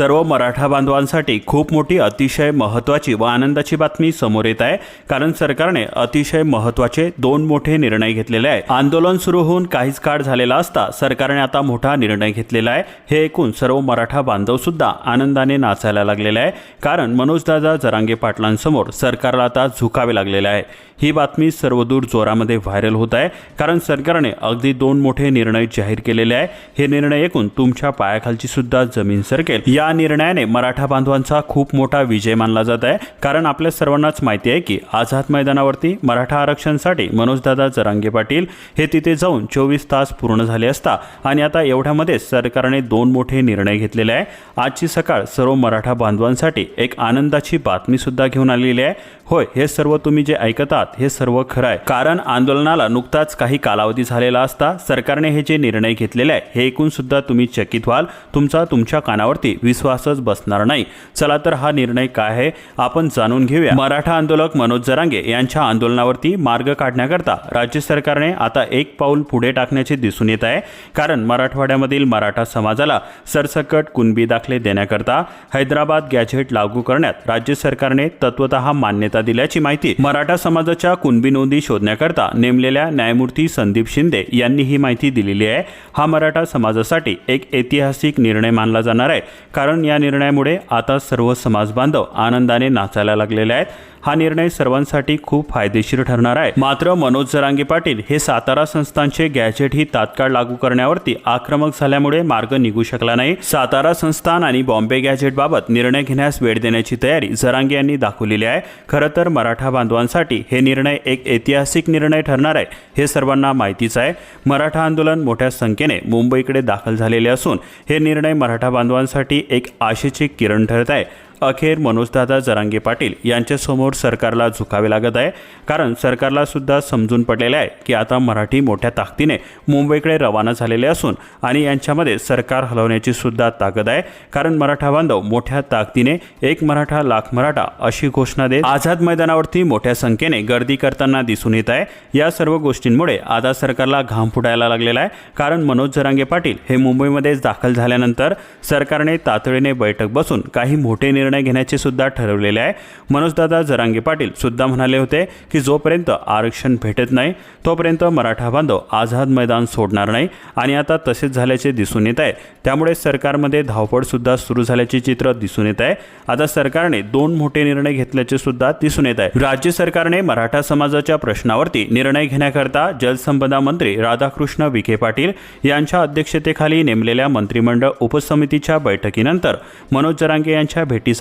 सर्व मराठा बांधवांसाठी खूप मोठी अतिशय महत्त्वाची व आनंदाची बातमी समोर येत आहे. कारण सरकारने अतिशय महत्त्वाचे दोन मोठे निर्णय घेतलेले आहे आंदोलन सुरू होऊन काहीच काळ झालेला असता सरकारने आता मोठा निर्णय घेतलेला आहे. हे ऐकून सर्व मराठा बांधव सुद्धा आनंदाने नाचायला लागलेला आहे कारण मनोजदादा जरांगे पाटलांसमोर सरकारला आता झुकावे लागलेले आहे. ही बातमी सर्वदूर जोरामध्ये व्हायरल होत आहे. कारण सरकारने अगदी दोन मोठे निर्णय जाहीर केलेले आहे. हे निर्णय ऐकून तुमच्या पायाखालची सुद्धा जमीन सरकेल. या निर्णयाने मराठा बांधवांचा खूप मोठा विजय मानला जात आहे. कारण आपल्या सर्वांनाच माहिती आहे की आझाद मैदानावरती मराठा आरक्षणसाठी मनोजदादा जरांगे पाटील हे तिथे जाऊन चोवीस तास पूर्ण झाले असता आणि आता एवढ्यामध्ये सरकारने दोन मोठे निर्णय घेतलेले आहे. आजची सकाळ सर्व मराठा बांधवांसाठी एक आनंदाची बातमी सुद्धा घेऊन आलेली आहे. होय हे सर्व तुम्ही जे ऐकत आहात हे सर्व खरं आहे. कारण आंदोलनाला नुकताच काही कालावधी झालेला असता सरकारने हे जे निर्णय घेतलेले आहे हे ऐकून सुद्धा तुम्ही चकित व्हाल. तुमचा तुमच्या कानावरती विश्वासच बसणार नाही. चला तर हा निर्णय काय आहे आपण जाणून घेऊया. मराठा आंदोलक मनोज जरांगे यांच्या आंदोलनावरती मार्ग काढण्याकरता राज्य सरकारने आता एक पाऊल पुढे टाकण्याचे दिसून येत आहे. कारण मराठवाड्यामधील मराठा समाजाला सरसकट कुणबी दाखले देण्याकरता हैदराबाद गॅझेट लागू करण्यात राज्य सरकारने तत्वत मान्यता दिल्याची माहिती मराठा समाजाच्या कुणबी नोंदी शोधण्याकरता नेमलेल्या न्यायमूर्ती संदीप शिंदे यांनी ही माहिती दिलेली आहे. हा मराठा समाजासाठी एक ऐतिहासिक निर्णय मानला जाणार आहे. कारण या निर्णयामुळे आता सर्व समाज बांधव आनंदाने नाचायला लागलेले आहेत. हा निर्णय सर्वांसाठी खूप फायदेशीर ठरणार आहे. मात्र मनोज जरांगे पाटील हे सातारा संस्थांचे गॅजेट ही तात्काळ लागू करण्यावरती आक्रमक झाल्यामुळे मार्ग निघू शकला नाही. सातारा संस्थान आणि बॉम्बे गॅजेट बाबत निर्णय घेण्यास वेळ देण्याची तयारी जरांगे यांनी दाखवलेली आहे. खरं तर मराठा बांधवांसाठी हे निर्णय एक ऐतिहासिक निर्णय ठरणार आहे हे सर्वांना माहितीच आहे. मराठा आंदोलन मोठ्या संख्येने मुंबईकडे दाखल झालेले असून हे निर्णय मराठा बांधवांसाठी एक आशेची किरण ठरत आहे. अखेर मनोजदादा जरांगे पाटील यांच्यासमोर सरकारला झुकावे लागत आहे. कारण सरकारला सुद्धा समजून पडलेले आहे की आता मराठी मोठ्या ताकदीने मुंबईकडे रवाना झालेले असून आणि यांच्यामध्ये सरकार हलवण्याची सुद्धा ताकद आहे. कारण मराठा बांधव मोठ्या ताकदीने एक मराठा लाख मराठा अशी घोषणा देत आझाद मैदानावरती मोठ्या संख्येने गर्दी करताना दिसून येत आहे. या सर्व गोष्टींमुळे आता सरकारला घाम फुटायला लागलेला आहे. कारण मनोज जरांगे पाटील हे मुंबईमध्येच दाखल झाल्यानंतर सरकारने तातडीने बैठक बसून काही मोठे निर्णय घेण्याचे सुद्धा ठरवलेले आहे. मनोजदादा जरांगे पाटील सुद्धा म्हणाले होते की जोपर्यंत आरक्षण भेटत नाही तोपर्यंत मराठा बांधव आझाद मैदान सोडणार नाही आणि आता तसेच झाल्याचे दिसून येत आहे. त्यामुळे सरकारमध्ये धावपळ सुद्धा सुरू झाल्याचे चित्र दिसून येत आहे. आता सरकारने दोन मोठे निर्णय घेतल्याचे सुद्धा दिसून येत आहे. राज्य सरकारने मराठा समाजाच्या प्रश्नावरती निर्णय घेण्याकरता जलसंपदा मंत्री राधाकृष्ण विखे पाटील यांच्या अध्यक्षतेखाली नेमलेल्या मंत्रिमंडळ उपसमितीच्या बैठकीनंतर मनोज जरांगे यांच्या भेटीसाठी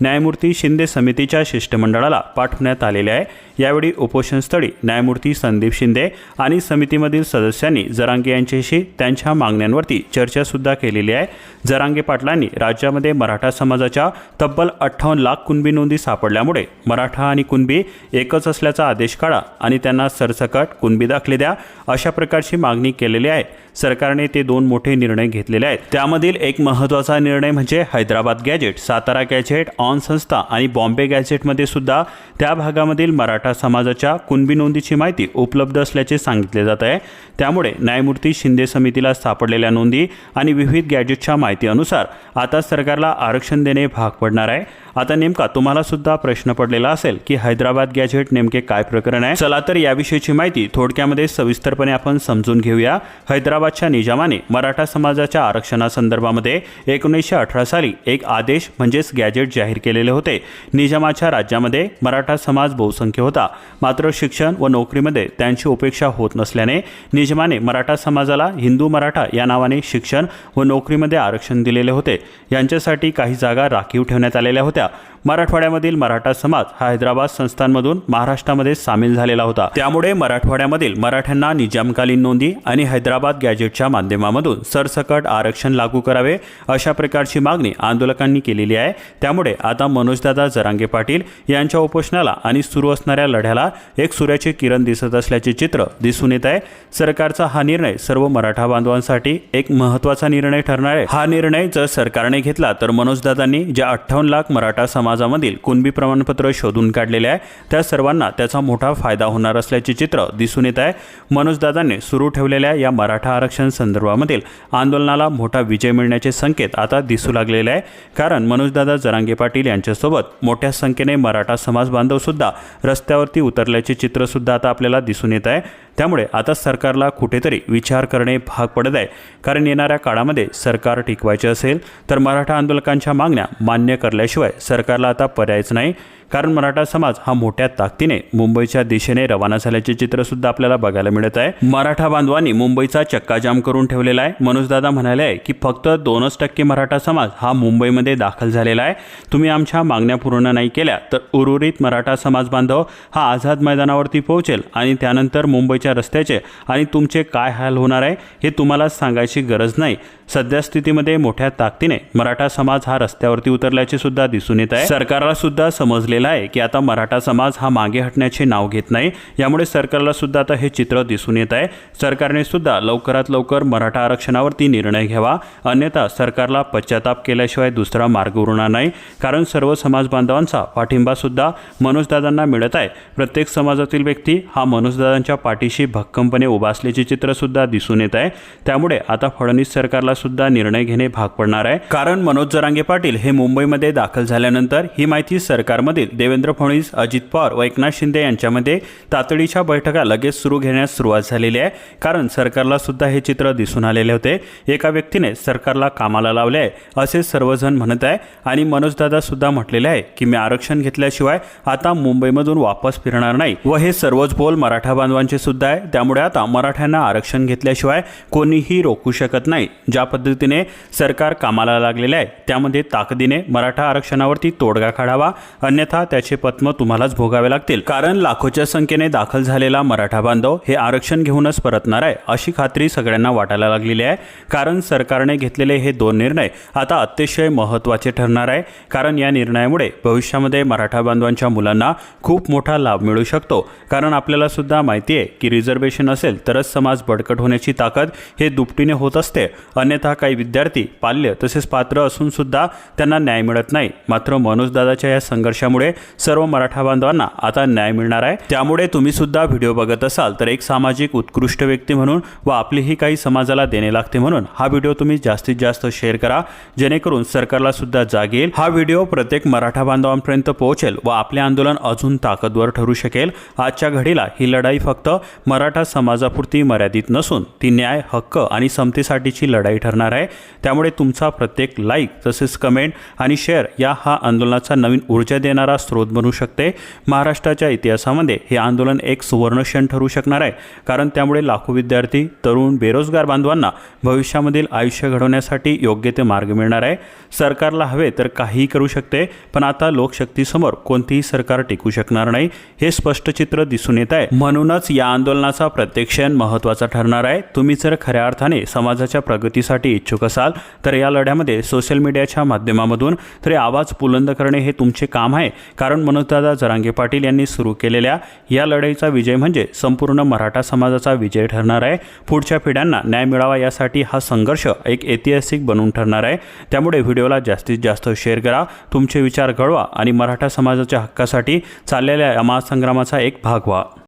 न्यायमूर्ती शिंदे समितीच्या शिष्टमंडळाला पाठवण्यात आलेले आहे. यावेळी उपोषणस्थळी न्यायमूर्ती संदीप शिंदे आणि समितीमधील सदस्यांनी जरांगे यांच्याशी त्यांच्या मागण्यांवरती चर्चासुद्धा केलेली आहे. जरांगे पाटलांनी राज्यामध्ये मराठा समाजाच्या तब्बल अठ्ठावन्न लाख कुणबी नोंदी सापडल्यामुळे मराठा आणि कुणबी एकच असल्याचा आदेश काढा आणि त्यांना सरसकट कुणबी दाखले द्या अशा प्रकारची मागणी केलेली आहे. सरकारने ते दोन मोठे निर्णय घेतलेले आहेत. त्यामधील एक महत्त्वाचा निर्णय म्हणजे हैदराबाद गॅजेट सातारा गॅजेट ऑन संस्था आणि बॉम्बे गॅजेटमध्ये सुद्धा त्या भागामधील मराठा समाजाच्या कुणबी नोंदीची माहिती उपलब्ध असल्याचे सांगितले जात आहे. त्यामुळे न्यायमूर्ती शिंदे समितीला सापडलेल्या नोंदी आणि विविध गॅजेटच्या माहितीनुसार आता सरकारला आरक्षण देणे भाग पडणार आहे. आता नेमका तुम्हाला सुद्धा प्रश्न पडलेला असेल की हैदराबाद गॅजेट नेमके काय प्रकरण आहे? चला तर याविषयीची माहिती थोडक्यामध्ये सविस्तरपणे आपण समजून घेऊया. हैदराबादच्या निजामाने मराठा समाजाच्या आरक्षणासंदर्भामध्ये एकोणीसशे अठरा साली एक आदेश म्हणजेच गॅजेट जाहीर केलेले होते. निजामाच्या राज्यामध्ये मराठा समाज बहुसंख्य होता. मात्र शिक्षण व नोकरीमध्ये त्यांची उपेक्षा होत नसल्याने निजामाने मराठा समाजाला हिंदू मराठा या नावाने शिक्षण व नोकरीमध्ये आरक्षण दिलेले होते. यांच्यासाठी काही जागा राखीव ठेवण्यात आलेल्या होत्या. Yeah. मराठवाड्यामधील मराठा समाज हा हैदराबाद संस्थांमधून महाराष्ट्रामध्ये सामील झालेला होता. त्यामुळे मराठवाड्यामधील मराठ्यांना निजामकालीन नोंदी आणि हैदराबाद गॅजेटच्या माध्यमामधून सरसकट आरक्षण लागू करावे अशा प्रकारची मागणी आंदोलकांनी केलेली आहे. त्यामुळे आता मनोजदादा जरांगे पाटील यांच्या उपोषणाला आणि सुरू असणाऱ्या लढ्याला एक सूर्याचे किरण दिसत असल्याचे चित्र दिसून येत आहे. सरकारचा हा निर्णय सर्व मराठा बांधवांसाठी एक महत्त्वाचा निर्णय ठरणार आहे. हा निर्णय जर सरकारने घेतला तर मनोजदादांनी ज्या अठ्ठावन्न लाख मराठा समाज समाजामधील कुणबी प्रमाणपत्र शोधून काढलेले आहे. त्या सर्वांना त्याचा मोठा फायदा होणार असल्याचे चित्र दिसून येत आहे. मनोजदादांनी सुरू ठेवलेल्या या मराठा आरक्षण संदर्भामधील आंदोलनाला मोठा विजय मिळण्याचे संकेत आता दिसू लागलेले आहे. कारण मनोजदादा जरांगे पाटील यांच्यासोबत मोठ्या संख्येने मराठा समाज बांधवसुद्धा रस्त्यावरती उतरल्याचे चित्रसुद्धा आता आपल्याला दिसून येत आहे. त्यामुळे आता सरकारला कुठेतरी विचार करणे भाग पडत आहे. कारण येणाऱ्या काळामध्ये सरकार टिकवायचे असेल तर मराठा आंदोलकांच्या मागण्या मान्य करल्याशिवाय सरकारला आता पर्यायच नाही. कारण मराठा समाज हा मोठ्या ताकदीने मुंबईच्या दिशेने रवाना झाल्याचे चित्र सुद्धा आपल्याला बघायला मिळत आहे. मराठा बांधवांनी मुंबईचा चक्काजाम करून ठेवलेला आहे. मनोजदादा म्हणाले आहे की फक्त दोनच टक्के मराठा समाज हा मुंबईमध्ये दाखल झालेला आहे. तुम्ही आमच्या मागण्या पूर्ण नाही केल्या तर उर्वरित मराठा समाज बांधव हा आझाद मैदानावरती पोहोचेल आणि त्यानंतर मुंबईच्या रस्त्याचे आणि तुमचे काय हाल होणार आहे हे तुम्हाला सांगायची गरज नाही. सध्या स्थितीमध्ये मोठ्या ताकदीने मराठा समाज हा रस्त्यावरती उतरल्याचे सुद्धा दिसून येत आहे. सरकारला सुद्धा समजलेलं आहे की आता मराठा समाज हा मागे हटण्याचे नाव घेत नाही. यामुळे सरकारला सुद्धा आता हे चित्र दिसून येत आहे. सरकारने सुद्धा लवकरात लवकर मराठा आरक्षणावरती निर्णय घ्यावा. अन्यथा सरकारला पश्चाताप केल्याशिवाय दुसरा मार्ग उरणार नाही. कारण सर्व समाज बांधवांचा पाठिंबा सुद्धा मनोजदादांना मिळत आहे. प्रत्येक समाजातील व्यक्ती हा मनोजदादांच्या पाठीशी भक्कमपणे उभा असल्याचे चित्रसुद्धा दिसून येत आहे. त्यामुळे आता फडणवीस सरकारला सुद्धा निर्णय घेणे भाग पडणार आहे. कारण मनोज जरांगे पाटील हे मुंबईमध्ये दाखल झाल्यानंतर ही माहिती सरकारमधील देवेंद्र फडणवीस अजित पवार व एकनाथ शिंदे यांच्यामध्ये तातडीच्या बैठका लगेच सुरू घेण्यास सुरुवात झालेली आहे. कारण सरकारला सुद्धा हे चित्र दिसून आलेले होते. एका व्यक्तीने सरकारला कामाला लावले आहे असे सर्वजण म्हणत आहे. आणि मनोजदादा सुद्धा म्हटलेले आहे की मी आरक्षण घेतल्याशिवाय आता मुंबईमधून वापस फिरणार नाही. व हे सर्वच बोल मराठा बांधवांचे सुद्धा आहे. त्यामुळे आता मराठ्यांना आरक्षण घेतल्याशिवाय कोणीही रोखू शकत नाही. ज्या पद्धतीने सरकार कामाला लागलेले आहे त्यामध्ये ताकदीने मराठा आरक्षणावरती तोडगा काढावा. अन्यथा त्याचे पद्म तुम्हालाच भोगावे लागतील. कारण लाखोच्या संख्येने दाखल झालेला मराठा बांधव हे आरक्षण घेऊनच परतणार आहे अशी खात्री सगळ्यांना वाटायला लागलेली आहे. कारण सरकारने घेतलेले हे दोन निर्णय आता अतिशय महत्त्वाचे ठरणार आहे. कारण या निर्णयामुळे भविष्यामध्ये मराठा बांधवांच्या मुलांना खूप मोठा लाभ मिळू शकतो. कारण आपल्याला सुद्धा माहिती आहे की रिझर्वेशन असेल तरच समाज बडकट होण्याची ताकद हे दुपटीने होत असते. अन्यथा काही विद्यार्थी पाल्य तसेच पात्र असून सुद्धा त्यांना न्याय मिळत नाही. मात्र मनोजदादाच्या या संघर्षामुळे सर्व मराठा बांधवांना आता न्याय मिळणार आहे. त्यामुळे तुम्ही सुद्धा व्हिडिओ बघत असाल तर एक सामाजिक उत्कृष्ट व्यक्ती म्हणून व आपलीही काही समाजाला देणे लागते म्हणून हा व्हिडिओ तुम्ही जास्तीत जास्त शेअर करा. जेणेकरून सरकारला सुद्धा जाग येईल. हा व्हिडिओ प्रत्येक मराठा बांधवांपर्यंत पोहोचेल व आपले आंदोलन अजून ताकदवर ठरू शकेल. आजच्या घडीला ही लढाई फक्त मराठा समाजापुरती मर्यादित नसून ती न्याय हक्क आणि समतेसाठीची लढाई ठरणार आहे. त्यामुळे तुमचा प्रत्येक लाईक तसेच कमेंट आणि शेअर या हा आंदोलनाचा नवीन ऊर्जा देणारा स्रोत बनू शकते. महाराष्ट्राच्या इतिहासामध्ये हे आंदोलन एक सुवर्णक्षण ठरू शकणार आहे. कारण त्यामुळे लाखो विद्यार्थी तरुण बेरोजगार बांधवांना भविष्यामधील आयुष्य घडवण्यासाठी योग्य ते मार्ग मिळणार आहे. सरकारला हवे तर काहीही करू शकते पण आता लोकशक्तीसमोर कोणतीही सरकार टिकू शकणार नाही हे स्पष्ट चित्र दिसून येत आहे. म्हणूनच या आंदोलनाचा प्रत्येक क्षण महत्त्वाचा ठरणार आहे. तुम्ही जर खऱ्या अर्थाने समाजाच्या प्रगतीसाठी इच्छुक असाल तर या लढ्यामध्ये सोशल मीडियाच्या माध्यमामधून तरी आवाज बुलंद करणे हे तुमचे काम आहे. कारण मनोजदादा जरांगे पाटील यांनी सुरू केलेल्या या लढाईचा विजय म्हणजे संपूर्ण मराठा समाजाचा विजय ठरणार आहे. पुढच्या पिढ्यांना न्याय मिळावा यासाठी हा संघर्ष एक ऐतिहासिक बनून ठरणार आहे. त्यामुळे व्हिडिओला जास्तीत जास्त शेअर करा. तुमचे विचार कळवा आणि मराठा समाजाच्या हक्कासाठी चाललेल्या या महासंग्रामाचा एक भाग व्हा.